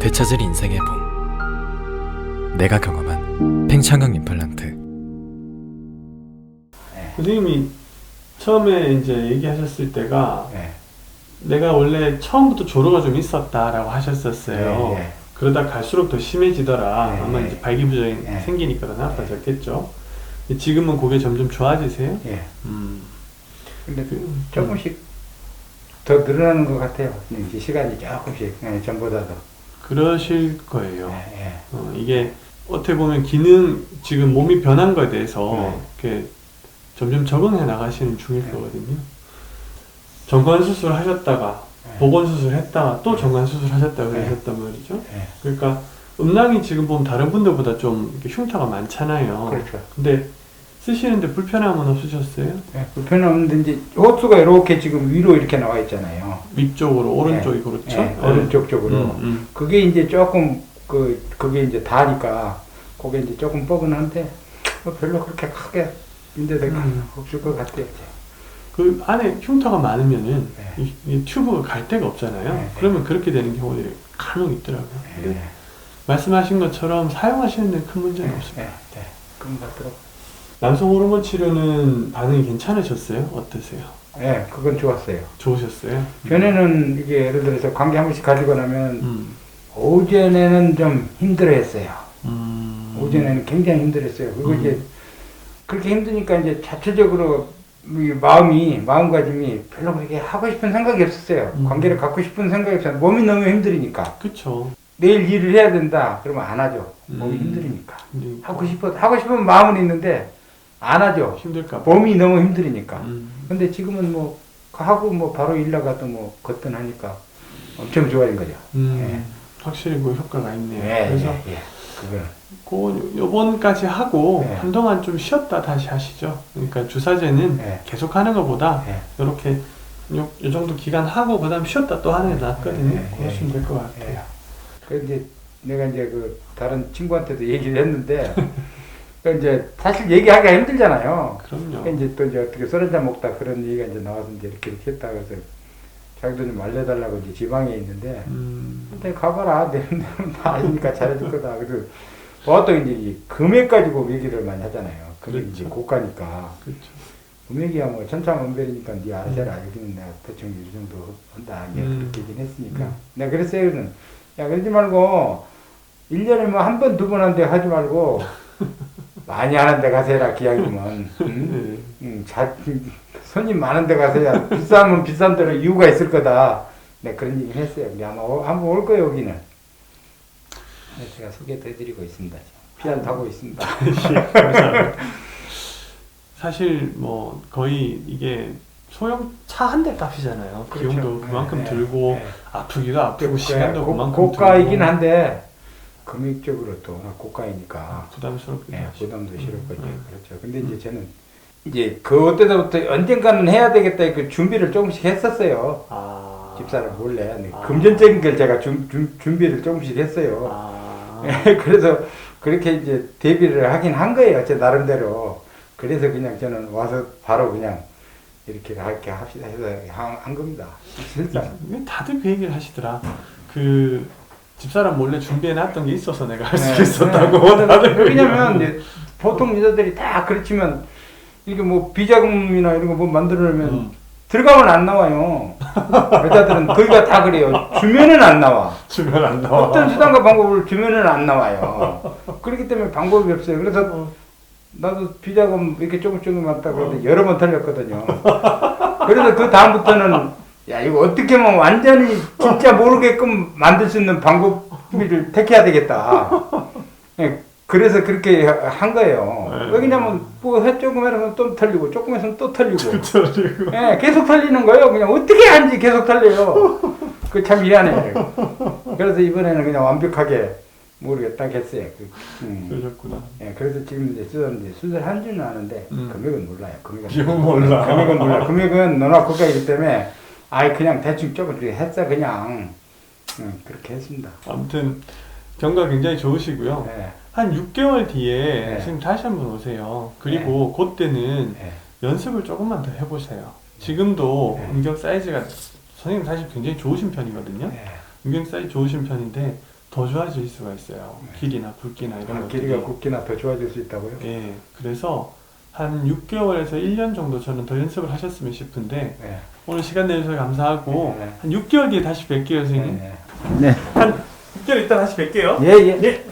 되찾을 인생의 봄 내가 경험한 팽창강 임플란트 선생님이 처음에 이제 얘기하셨을 때가 예. 내가 원래 처음부터 조로가 좀 있었다라고 하셨었어요. 예, 예. 그러다 갈수록 더 심해지더라. 예, 아마 예. 이제 발기부전이 예. 생기니까 더 나빠졌겠죠. 지금은 그게 점점 좋아지세요? 예. 음. 근데 그 조금씩 더 늘어나는 것 같아요. 이제 시간이 조금씩 예, 전보다 더. 그러실 거예요. 예, 예. 어, 이게 어떻게 보면 기능 지금 몸이 변한 거에 대해서 네. 이렇게 점점 적응해 나가시는 중일 네. 거거든요. 정관 수술 하셨다가 네. 보건 수술 했다가 또 정관 수술 하셨다고 네. 그러셨단 말이죠. 예. 그러니까 음낭이 지금 보면 다른 분들보다 좀 흉터가 많잖아요. 그렇죠. 근데 쓰시는데 불편함은 없으셨어요? 예, 불편은 없는데 이제 호수가 이렇게 지금 위로 이렇게 나와 있잖아요. 위쪽으로 오른쪽이 그렇죠? 예, 네. 오른쪽 쪽으로. 음, 음. 그게 이제 조금 그 그게 이제 다니까 그게 이제 조금 뻐근한데 뭐 별로 그렇게 크게 문제가 음. 없을 것 같아요. 그 안에 흉터가 많으면은 네. 이, 이 튜브가 갈 데가 없잖아요. 네, 네. 그러면 그렇게 되는 경우들이 간혹 있더라고요. 말씀하신 것처럼 사용하시는 데는 큰 문제는. 예, 예. 그런 것 같더라고요. 남성 호르몬 치료는 반응이 괜찮으셨어요? 어떠세요? 예, 그건 좋았어요. 좋으셨어요? 전에는 이게 예를 들어서 관계 한 번씩 가지고 나면 음. 오전에는 좀 힘들어했어요. 음. 오전에는 굉장히 힘들었어요. 그리고 음. 이제 그렇게 힘드니까 이제 자체적으로 이 마음이 마음가짐이 별로 그렇게 하고 싶은 생각이 없었어요. 음. 관계를 갖고 싶은 생각이 없어요. 몸이 너무 힘드니까 그쵸. 내일 일을 해야 된다. 그러면 안 하죠. 몸이 음. 힘드니까 근데 하고 싶어 하고 싶은 마음은 있는데 안 하죠. 힘들까 봐. 몸이 너무 힘드니까. 음. 근데 지금은 뭐 하고 뭐 바로 일 나가도 뭐 거뜬하니까 엄청 좋아진 거죠. 음. 확실히 뭐 효과가 있네요. 예, 그래서 예, 예. 그거는 그 요번까지 하고 네. 한동안 좀 쉬었다 다시 하시죠. 그러니까 주사제는 네. 계속 하는 것보다 예. 이렇게 요, 요 정도 기간 하고 그다음 쉬었다 또 하는 게 낫거든요. 네, 네, 그러시면 될것 예. 같아요. 그 이제 내가 이제 그 다른 친구한테도 얘기를 했는데 그 이제 사실 얘기하기가 힘들잖아요. 그럼요. 그 이제 또 이제 어떻게 술 한잔 먹다 그런 얘기가 이제 나와서 이제 이렇게 이렇게 했다 그래서 자기도 좀 알려달라고 이제 지방에 있는데 음, 근데 가봐라 내 대로 다 아니까 잘해줄 거다. 그래서 보통 이제 이 금액 가지고 얘기를 많이 하잖아요. 금액이 그렇죠. 이제 고가니까 그렇죠. 금액이야 뭐 천차만별이니까 네 알아서 해라. 여기는 내가 대충 이 정도 한다. 이게 음. 그렇게 얘기는 했으니까 음. 내가 그랬어요. 그는 야 그러지 말고 1년에 뭐 한 번 두 번한데 하지 말고 많이 하는 데 가서 해라 기왕이면 응? 네. 응, 잘, 손님 많은 데야 비싸면 비싼 대로 이유가 있을 거다 내가 그런 얘기 했어요 근데 아마 오- 한번 올 거예요 여기는 네, 제가 소개도 해드리고 있습니다 피안 타고 있습니다 감사합니다. 사실 뭐 거의 이게 소형 차 한 대 값이잖아요. 그렇죠. 비용도 그만큼 네, 들고 네. 아프기도 아프고 그, 시간도 고, 그만큼 고가이긴 들고 한데 금액적으로 또 워낙 고가이니까 부담스럽기도 네, 하죠. 부담도 싫었거든요. 음. 그렇죠. 근데 이제 저는 이제 그 때부터 언젠가는 해야 되겠다 그 준비를 조금씩 했었어요. 아, 집사를 몰래 근데 아. 금전적인 걸 제가 준, 준, 준비를 조금씩 했어요. 아, 그래서 그렇게 이제 데뷔를 하긴 한 거예요. 제 나름대로. 그래서 그냥 저는 와서 바로 그냥 이렇게 이렇게 합시다 해서 한, 한 겁니다. 실상. 다들 그 얘기를 하시더라. 그 집사람 몰래 준비해 놨던 게 있어서 내가 할수 네, 있었다고 네. 그 왜냐면 이제 보통 여자들이 다 그렇지만 이게 뭐 비자금이나 이런 거 뭐 만들어내면 음. 들어가면 안 나와요. 여자들은 거기가 다 그래요. 주면은 안 나와. 주면 안 나와. 어떤 수단과 방법을 주면은 안 나와요. 그렇기 때문에 방법이 없어요. 그래서 어, 나도 비자금 이렇게 조금 조금 왔다 그러는데 여러 번 털렸거든요. 그래서 그 다음부터는 야 이거 어떻게 하면 완전히 진짜 모르게끔 만들 수 있는 방법을 택해야 되겠다. 예, 그래서 그렇게 한 거예요. 네. 왜냐면 뭐해 조금 해면 또 털리고 조금 했으면 또 털리고. 예, 계속 털리는 거예요. 그냥 어떻게 하는지 계속 털려요. 그 참 미안해요. 그래서 이번에는 그냥 완벽하게 모르겠다 했어요. 그, 음. 그러셨구나. 예, 그래서 지금 이제 수술 이제 수술 한 줄은 아는데 음. 금액은 몰라요. 금액은 비용 몰라. 금액은 몰라. 금액은 너나 고가이기 때문에 아예 그냥 대충 이렇게 했어 그냥 음, 그렇게 했습니다. 아무튼 경과 굉장히 좋으시고요. 예, 한 6개월 뒤에 네. 지금 다시 한번 오세요. 그리고 그때는 예, 연습을 조금만 더 해보세요. 지금도 네. 음경 사이즈가 선생님 사실 굉장히 좋으신 편이거든요. 예. 음경 사이즈 좋으신 편인데 더 좋아질 수가 있어요. 길이나 굵기나 이런 아, 것들이. 길이가 굵기나 더 좋아질 수 있다고요? 예, 그래서 한 6개월에서 1년 정도 저는 더 연습을 하셨으면 싶은데 네. 오늘 시간 내주셔서 감사하고 네. 한 6개월 뒤에 다시 뵐게요, 선생님. 네. 네. 한 6개월 있다 다시 뵐게요. 예, 예. 예.